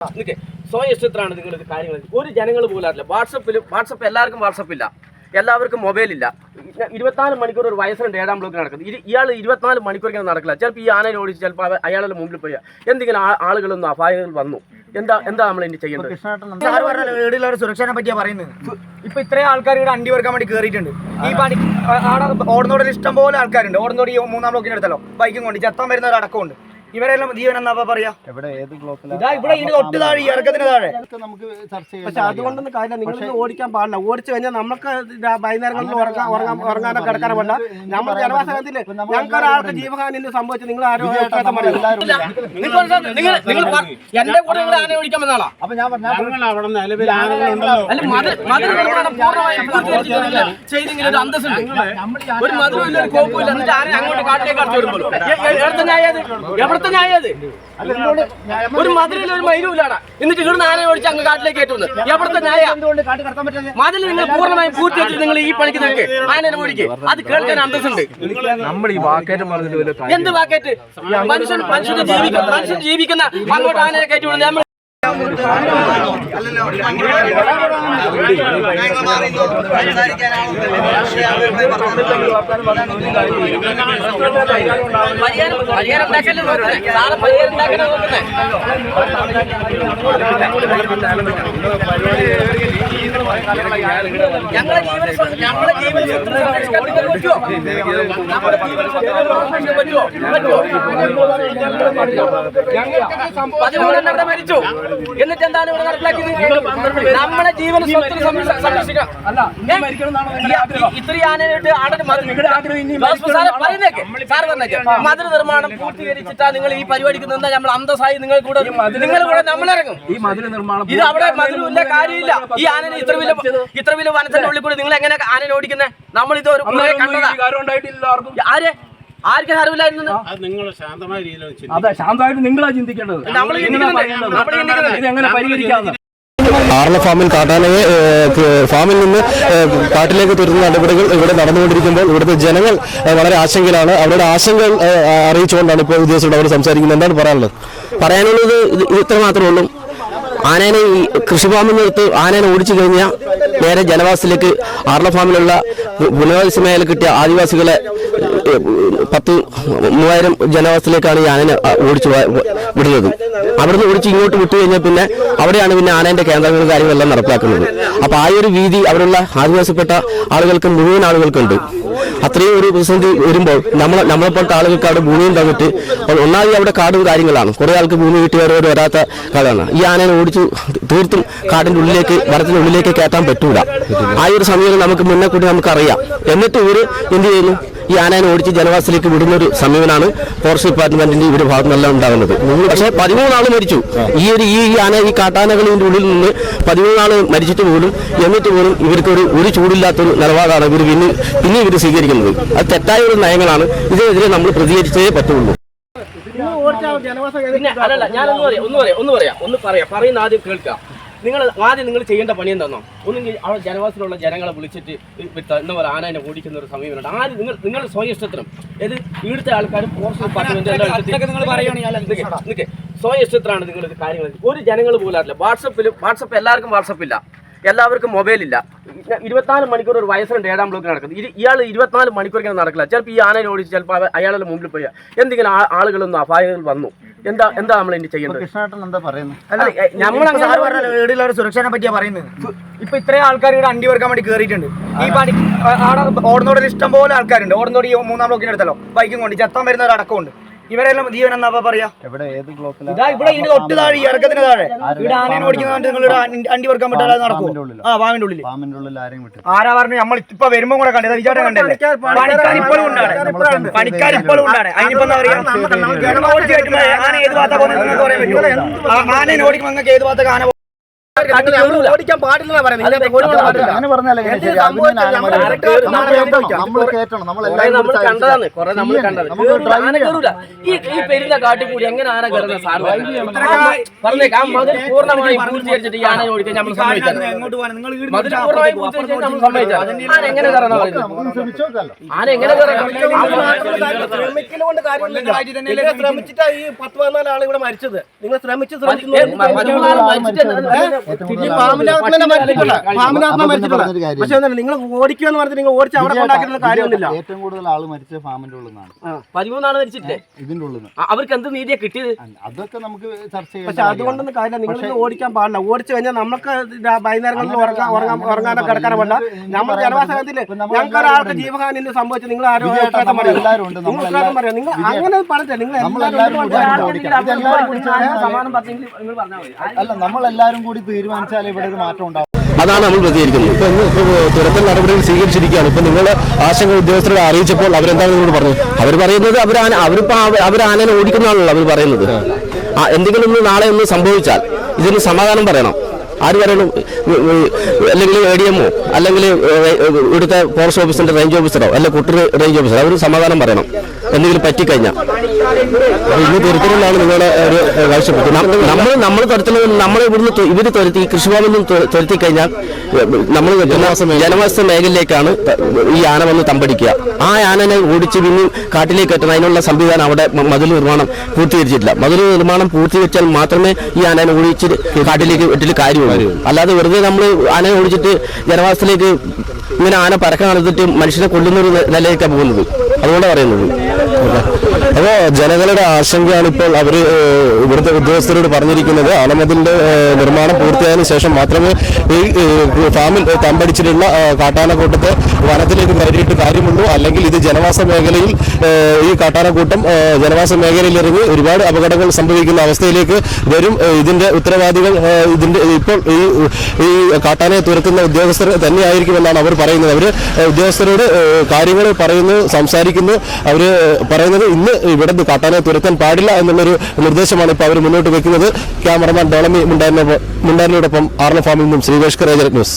നിൽക്കേ സ്വയം ഇഷ്ടത്തിലാണ് നിങ്ങൾ ഇത് കാര്യങ്ങൾ ഒരു ജനങ്ങൾ പോലും അറിയില്ല. വാട്സപ്പിൽ വാട്സപ്പ് എല്ലാവർക്കും വാട്സപ്പില്ല എല്ലാവർക്കും മൊബൈലില്ല ഇരുപത്തിനാല് മണിക്കൂർ ഒരു വയസ്സിനുണ്ട് ഏഴാം ബ്ലോക്കിൽ നടക്കുന്നത്. ഇയാൾ ഇരുപത്തിനാല് മണിക്കൂർ ഇങ്ങനെ നടക്കില്ല. ചിലപ്പോൾ ഈ ആനയിൽ ഓടിച്ച് ചിലപ്പോൾ അയാളുടെ മുമ്പിൽ പോയി. എന്തെങ്കിലും ആ- ആളുകളൊന്നും അപായങ്ങൾ വന്നു. എന്താ എന്താ നമ്മൾ ഇനി ചെയ്യുന്നത് സുരക്ഷനെ പറ്റിയാ പറയുന്നത്. ഇപ്പൊ ഇത്രയും ആൾക്കാർ ഇവിടെ അണ്ടി വർക്കാൻ വേണ്ടി കയറിയിട്ടുണ്ട് ഈ പണി ആടെ ഓടുന്നോടിൽ ഇഷ്ടം പോലെ ആൾക്കാരുണ്ട്. ഓടുന്നോടി ഈ മൂന്നാം ബ്ലോക്കിന് അടുത്തല്ലോ ബൈക്കും കൊണ്ട് ചത്താൻ വരുന്ന ഒരു അടക്കമുണ്ട്. ഇവരെല്ലാം ജീവൻ എന്നാ പറയാ? എവിടെ ഏത് ബ്ലോക്കിലാണ് ഇതാ ഇവിടെ ഇതിന് തൊട്ട് താഴെ ഈ ഇറക്കത്തിന് താഴെ. നമുക്ക് ചർച്ച ചെയ്യാം പക്ഷെ അതുകൊണ്ടൊന്നും കാര്യമില്ല. നിങ്ങൾ ഓടിക്കാൻ പാടില്ല. ഓടിച്ചു കഴിഞ്ഞാൽ നമുക്ക് വൈകുന്നേരങ്ങളിൽ ഉറങ്ങാൻ ഉറങ്ങാൻ ഉറങ്ങാനോ കിടക്കാനോ വേണ്ട നമ്മൾ ജനവാസത്തിൽ ഞങ്ങൾക്ക് ഒരാൾക്ക് ജീവഹാനി സംഭവിച്ചു നിങ്ങൾ ആരും കേൾക്കാത്ത നിങ്ങൾ നിങ്ങൾ നിങ്ങൾ എന്റെ കൂടെ നിങ്ങൾ ആനയെ ഓടിക്കാൻ വന്നാളാ? അപ്പൊ ഞാൻ ഒരു അന്തസ്സുണ്ട്. ഒരു മധുരം ഇല്ല ഒരു കോപ്പും എന്നിട്ട് ആരെ അങ്ങോട്ട് കാട്ടിലേക്ക് അടച്ചു വരുമ്പോൾ എവിടത്തെ എവിടത്തെ ന്യായത് ഒരു മതിലിൽ ഒരു മൈനൂലാണ് എന്നിട്ട് ഇവിടുന്ന് ആനയെ ഓടിച്ച് അങ്ങ് കാട്ടിലേക്ക് കയറ്റുന്നത് എവിടുത്തെ ന്യായ? മതിൽ നിങ്ങൾ പൂർണമായും പൂർത്തിയാക്കി നിങ്ങൾ ഈ പണിക്ക് നിൽക്ക്. ആനനെ ഓടിക്ക്. അത് കേൾക്കാൻ അന്തസ്സുണ്ട്. എന്ത് വാക്കേറ്റ്? മനുഷ്യൻ മനുഷ്യന് ജീവിക്കുന്ന മനുഷ്യൻ ജീവിക്കുന്ന അങ്ങോട്ട് ആനയെ കയറ്റി വിടുന്നത് നോക്കുന്നത് ഞങ്ങളെ ജീവൻ ഞങ്ങളെ ജീവൻ പറ്റുമോ പറ്റുമോ പറ്റുമോ പതിമൂന്നെണ്ണം ഇവിടെ മരിച്ചു. എന്നിട്ട് എന്താണ് ഇവിടെ നടപ്പിലാക്കിയത്? നമ്മളെ ജീവന സ്വത്തിന് സംരക്ഷ- സംരക്ഷിക്കണം ഈ- ഇത്രയും ആനയായിട്ട് ആടൊരു പറയുന്നേക്ക് സാർ പറഞ്ഞേക്ക്. മതിൽ നിർമ്മാണം പൂർത്തീകരിച്ചിട്ടാ നിങ്ങൾ ഈ പരിപാടിക്ക് നിന്നാ നമ്മൾ അന്തസ്സായി നിങ്ങൾ കൂടെ നിങ്ങൾ കൂടെ നമ്മളിറങ്ങും ഈ മതിൽ നിർമ്മാണം ഇത് അവിടെ മതിലുമില്ല കാര്യമില്ല. ഈ ആനനെ ഇത്ര വലിയ ഇത്ര വലിയ വനത്തിന്റെ ഉള്ളിൽ കൂടി നിങ്ങൾ എങ്ങനെ ആനനെ ഓടിക്കുന്നത് നമ്മൾ ഇത് ഒരു ആര്? ആർക്കും അറിവില്ലായിരുന്നു അത് ശാന്തമായിട്ട് നിങ്ങളാ ചിന്തിക്കേണ്ടത്. ആർല ഫാമിൽ കാട്ടാനയെ ഫാമിൽ നിന്ന് കാട്ടിലേക്ക് തുരുന്ന നടപടികൾ ഇവിടെ നടന്നുകൊണ്ടിരിക്കുമ്പോൾ ഇവിടുത്തെ ജനങ്ങൾ വളരെ ആശങ്കയിലാണ്. അവരുടെ ആശങ്കകൾ അറിയിച്ചുകൊണ്ടാണ് ഇപ്പോൾ ഉദ്യോഗസ്ഥരോട് അവർ സംസാരിക്കുന്നത്. എന്താണ് പറയാനുള്ളത്? പറയാനുള്ളത് ഇത് ഇത് ഇത്ര മാത്രമേ ഉള്ളൂ. ആനേനെ ഈ കൃഷിഫാമിൽ നിന്നെടുത്ത് ആനേനെ ഓടിച്ചു കഴിഞ്ഞാൽ നേരെ ജനവാസത്തിലേക്ക് ആർല ഫാമിലുള്ള പുനരധിവാസ മേഖല കിട്ടിയ ആദിവാസികളെ പത്ത് മൂവായിരം ജനവാസത്തിലേക്കാണ് ഈ ആനനെ ഓടിച്ചു വിടുന്നത്. അവിടുന്ന് ഓടിച്ച് ഇങ്ങോട്ട് വിട്ടു കഴിഞ്ഞാൽ പിന്നെ അവിടെയാണ് പിന്നെ ആനേന്റെ കേന്ദ്രങ്ങളും കാര്യങ്ങളെല്ലാം നടപ്പാക്കുന്നത്. അപ്പൊ ആ ഒരു വീതി അവിടെയുള്ള ആദിവാസിപ്പെട്ട ആളുകൾക്ക് മുഴുവൻ ആളുകൾക്കുണ്ട്. അത്രയും ഒരു പ്രതിസന്ധി വരുമ്പോൾ നമ്മൾ നമ്മളെപ്പോലത്തെ ആളുകൾക്ക് അവിടെ ഭൂമിയും തന്നിട്ട് ഒന്നാമത് അവിടെ കാടും കാര്യങ്ങളാണ്. കുറെ ആൾക്ക് ഭൂമി കിട്ടിയവരോട് വരാത്ത കാടാണ്. ഈ ആനനെ ഓടിച്ചു തീർത്തും കാടിന്റെ ഉള്ളിലേക്ക് മരത്തിന്റെ ഉള്ളിലേക്ക് കയറ്റാൻ പറ്റൂല. ആ ഒരു സമയം നമുക്ക് മുന്നേ കൂടി നമുക്കറിയാം. എന്നിട്ട് ഇവർ എന്ത് ചെയ്യുന്നു? ഈ ആനയെ ഓടിച്ച് ജനവാസത്തിലേക്ക് വിടുന്ന ഒരു സമീപനാണ് ഫോറസ്റ്റ് ഡിപ്പാർട്ട്മെന്റിന്റെ ഇവരുടെ ഭാഗത്തു നിന്നെല്ലാം ഉണ്ടാകുന്നത്. പക്ഷേ പതിമൂന്നാൾ മരിച്ചു. ഈ ഒരു ഈ ആന ഈ കാട്ടാനകളിന്റെ ഉള്ളിൽ നിന്ന് പതിമൂന്നാൾ മരിച്ചിട്ട് പോലും എന്നിട്ട് പോലും ഇവർക്ക് ഒരു ഒരു ചൂടില്ലാത്തൊരു നിലപാടാണ് ഇവർ പിന്നെ പിന്നെ ഇവർ സ്വീകരിക്കുന്നത്. അത് തെറ്റായ ഒരു നയങ്ങളാണ്. ഇതിനെതിരെ നമ്മൾ പ്രതികരിച്ചേ പറ്റുള്ളൂ നിങ്ങൾ ഓടിച്ച ജനവാസ പിന്നെ അല്ലല്ല ഞാൻ ഒന്ന് പറയാം ഒന്ന് പറയാം ഒന്ന് പറയാം. ഒന്ന് പറയാം പറയുന്ന ആദ്യം കേൾക്കാം. നിങ്ങൾ ആദ്യം നിങ്ങൾ ചെയ്യേണ്ട പണി എന്താണോ ഒന്നുകിൽ അവിടെ ജനവാസത്തിലുള്ള ജനങ്ങളെ വിളിച്ചിട്ട് എന്താ പറയുക ആനനെ ഓടിക്കുന്ന ഒരു സമീപനമുണ്ട് ആദ്യം നിങ്ങൾ നിങ്ങൾ സ്വയം ഇഷ്ടത്തിനും ഏത് ഇവിടുത്തെ ആൾക്കാരും ഫോറസ്റ്റ് ഡിപ്പാർട്ട്മെന്റ് സ്വയം ഇഷ്ടത്തിലാണ് നിങ്ങൾ ഇത് കാര്യങ്ങൾ ഒരു ജനങ്ങൾ പോലും അറിയില്ല വാട്സപ്പിൽ വാട്സപ്പ് എല്ലാവർക്കും വാട്സപ്പില്ല. എല്ലാവർക്കും മൊബൈലില്ല ഇരുപത്തിനാല് മണിക്കൂർ ഒരു വയസ്സിനുണ്ട് ഏഴാം ബ്ലോക്കിൽ നടക്കുന്നത്. ഇയാൾ ഇരുപത്തിനാല് മണിക്കൂർ ഇങ്ങനെ നടക്കില്ല. ചിലപ്പോൾ ഈ ആനയിൽ ഓടിച്ച് ചിലപ്പോൾ അയാളുടെ മുമ്പിൽ പോയി. എന്തെങ്കിലും ആളുകളൊന്നും അപായങ്ങൾ വന്നു. എന്താ എന്താ നമ്മൾ ഇനി ചെയ്യുന്നത് സുരക്ഷനെ പറ്റിയാ പറയുന്നത് ഇപ്പൊ ഇത്രയും ആൾക്കാർ ഇവിടെ അണ്ടി വർക്കാൻ വേണ്ടി കയറിയിട്ടുണ്ട് ഈ പണി ആടെ ഓടുന്നോടിൽ ഇഷ്ടം പോലെ ആൾക്കാരുണ്ട്. ഓടുന്നോട് ഈ മൂന്നാം ബ്ലോക്കിന്റെ അടുത്തല്ലോ ബൈക്കും കൊണ്ട്. ചത്താൻ വരുന്ന ഒരു അടക്കമുണ്ട്. ഇവരെല്ലാം ജീവൻ എന്നാ പറയാ എവിടെ ഏത് ബ്ലോക്കിലാണ് ഇതാ ഇവിടെ ഇതിന്റെ തൊട്ട് താഴെ ഈ ഇറക്കത്തിന് താഴെ ഇവിടെ ആനയെ ഓടിക്കുന്ന നിങ്ങൾ അണ്ടി വർക്കാൻ പറ്റാതെ നടക്കും ആ വാമിന്റെ ഉള്ളിൽ ഫാമിന്റെ ഉള്ളിൽ ആരെയും വിട്ടു ആരാ പറഞ്ഞു നമ്മൾ ഇപ്പൊ വരുമ്പോ കൂടെ കണ്ടത് വിചാരം കണ്ടല്ലേ പണിക്കാർ ഇപ്പോഴും ഉണ്ടാണ് പണിക്കാർ ഇപ്പോഴും ഉണ്ടാണ് അതിനിപ്പോ എന്താ പറയാ ആന ഏത് ഭാഗത്താ പോകുന്നത് നിങ്ങൾക്ക് പറയാൻ പറ്റുമോ ആ- ആനയെ ഓടിക്കുമ്പോൾ നിങ്ങൾക്ക് ഏത് ഭാഗത്ത് ആന. ഓടിക്കാൻ പാടില്ലെന്നാ പറയുന്നത്. ഈ ഈ പെരുന്ന കാട്ടിൽ കൂടി എങ്ങനെ ആന കയറുന്ന സാർ പറഞ്ഞേക്കാം മതിൽ പൂർണമായി പൂർത്തീകരിച്ചിട്ട് ഈ ഓടിക്കാൻ നമ്മൾ സമ്മതിച്ചത്. മതിൽ പൂർണമായി പൂർത്തീകരിച്ചിട്ട് നമ്മൾ സമ്മതിച്ചത്. ആന എങ്ങനെ കയറണം ആന എങ്ങനെ ശ്രമിച്ചിട്ടാ ഈ പത്ത് പതിനാല് ആൾ ഇവിടെ മരിച്ചത്. നിങ്ങൾ ശ്രമിച്ചു ശ്രമിച്ചു തന്നെ മരിച്ചിട്ടില്ല പിന്നെ മരിച്ചിട്ടില്ല പക്ഷെ നിങ്ങൾ നിങ്ങൾ ഓടിക്കുമെന്ന് പറഞ്ഞിട്ട് നിങ്ങൾ ഓടിച്ച് അവിടെ കൊണ്ടാക്കിയിട്ടുള്ള കാര്യമൊന്നുമില്ല. ഏറ്റവും കൂടുതൽ ആൾ മരിച്ച ഫാമിന്റെ ഉള്ളിൽ നിന്നാണ് പതിമൂന്നാൾ മരിച്ചിട്ടില്ലേ? ഇതിന്റെ ഉള്ളിൽ നിന്ന് അവർക്ക് എന്ത് നീതിയാ കിട്ടിയത്? അതൊക്കെ നമുക്ക് ചർച്ച ചെയ്യാം പക്ഷെ അതുകൊണ്ടൊന്നും കാര്യമില്ല. നിങ്ങൾ ഓടിക്കാൻ പാടില്ല. ഓടിച്ചു കഴിഞ്ഞാൽ നമുക്ക് വൈകുന്നേരങ്ങളിൽ ഉറങ്ങാൻ ഉറങ്ങാൻ ഉറങ്ങാനോ കിടക്കാനോ പാടില്ല. നമ്മൾ ജനവാസത്തിൽ ഞങ്ങൾക്ക് ഒരാൾക്ക് ജീവഹാനി സംഭവിച്ചു നിങ്ങൾ ആരും പറയാം. നിങ്ങൾ അങ്ങനെ പറഞ്ഞില്ല നിങ്ങൾ നമ്മൾ എല്ലാവരും അല്ല നമ്മളെല്ലാരും കൂടി തീരുമാനിച്ചാൽ ഇവിടെ ഒരു മാറ്റം ഉണ്ടാവും. അതാണ് നമ്മൾ പ്രതികരിക്കുന്നത്. ഇപ്പൊ തുരത്തൽ നടപടികൾ സ്വീകരിച്ചിരിക്കുകയാണ്. ഇപ്പൊ നിങ്ങൾ ആശങ്ക ഉദ്യോഗസ്ഥരെ അറിയിച്ചപ്പോൾ അവരെന്താണ് നിങ്ങളോട് പറഞ്ഞത്? അവർ പറയുന്നത് അവർ അവരിപ്പോ അവ- അവർ ആനനെ ഓടിക്കുന്നതാണല്ലോ അവർ പറയുന്നത്. എന്തെങ്കിലും ഒന്ന് നാളെ ഒന്ന് സംഭവിച്ചാൽ ഇതിന് സമാധാനം പറയണം. ആര് പറയണം? അല്ലെങ്കിൽ എ ഡി എമ്മോ അല്ലെങ്കിൽ ഇവിടുത്തെ ഫോറസ്റ്റ് ഓഫീസിന്റെ റേഞ്ച് ഓഫീസറോ അല്ലെങ്കിൽ കുട്ടർ റേഞ്ച് ഓഫീസറോ അവർ സമാധാനം പറയണം. എന്തെങ്കിലും പറ്റിക്കഴിഞ്ഞാൽ ഇന്ന് തരത്തിലുള്ളതാണ് നിങ്ങളുടെ ഒരു ഏഹ്, നമ്മൾ നമ്മൾ തുരത്തുന്നത് നമ്മൾ ഇവിടുന്ന് ഇവർ തുരത്തി കൃഷിഭവനിൽ നിന്ന് തുരത്തി കഴിഞ്ഞാൽ നമ്മൾ ജനവാസ മേഖലയിലേക്കാണ് ഈ ആന വന്ന് തമ്പടിക്കുക. ആ ആനനെ ഓടിച്ച് പിന്നെ കാട്ടിലേക്ക് എത്തണം. അതിനുള്ള സംവിധാനം അവിടെ മതിൽ നിർമ്മാണം പൂർത്തീകരിച്ചിട്ടില്ല. മതിൽ നിർമ്മാണം പൂർത്തീകരിച്ചാൽ മാത്രമേ ഈ ആനനെ ഓടിച്ച് കാട്ടിലേക്ക് വെട്ടിൽ കാര്യമുള്ളൂ. അല്ലാതെ വെറുതെ നമ്മൾ ആനയെ ഓടിച്ചിട്ട് ജനവാസത്തിലേക്ക് ഇങ്ങനെ ആന പരക്കം നടത്തിട്ട് മനുഷ്യനെ കൊല്ലുന്ന ഒരു നിലയിലേക്കാണ് പോകുന്നത്. അതുകൊണ്ടാണ് പറയുന്നത്. അപ്പോൾ ജനങ്ങളുടെ ആശങ്കയാണ് ഇപ്പോൾ അവർ ഏഹ്, ഇവിടുത്തെ ഉദ്യോഗസ്ഥരോട് പറഞ്ഞിരിക്കുന്നത്. ആനമതിലിന്റെ നിർമ്മാണം പൂർത്തിയായതിനു ശേഷം മാത്രമേ ഈ ഫാമിൽ തമ്പടിച്ചിട്ടുള്ള കാട്ടാനക്കൂട്ടത്തെ വനത്തിലേക്ക് കയറിയിട്ട് കാര്യമുള്ളൂ. അല്ലെങ്കിൽ ഇത് ജനവാസ മേഖലയിൽ ഈ കാട്ടാനക്കൂട്ടം ജനവാസ മേഖലയിൽ ഇറങ്ങി ഒരുപാട് അപകടങ്ങൾ സംഭവിക്കുന്ന അവസ്ഥയിലേക്ക് വരും. ഇതിന്റെ ഉത്തരവാദികൾ ഇതിന്റെ ഇപ്പോൾ ഈ കാട്ടാനയെ തുരത്തുന്ന ഉദ്യോഗസ്ഥർ തന്നെയായിരിക്കുമെന്നാണ് അവർ പറയുന്നത്. അവർ ഉദ്യോഗസ്ഥരോട് കാര്യങ്ങൾ പറയുന്നു സംസാരിക്കുന്നു. അവർ പറയുന്നത് ഇന്ന് ഇവിടെ കാട്ടാനയെ തുരത്താൻ പാടില്ല എന്നുള്ളൊരു നിർദ്ദേശമാണ് ഇപ്പോൾ അവർ മുന്നോട്ട് വെക്കുന്നത്. ക്യാമറമാൻ ഡോളമി മുണ്ടാരിനൊപ്പം ആർണ ഫാമിൽ നിന്നും ശ്രീവേഷ് കരേജർ ന്യൂസ്.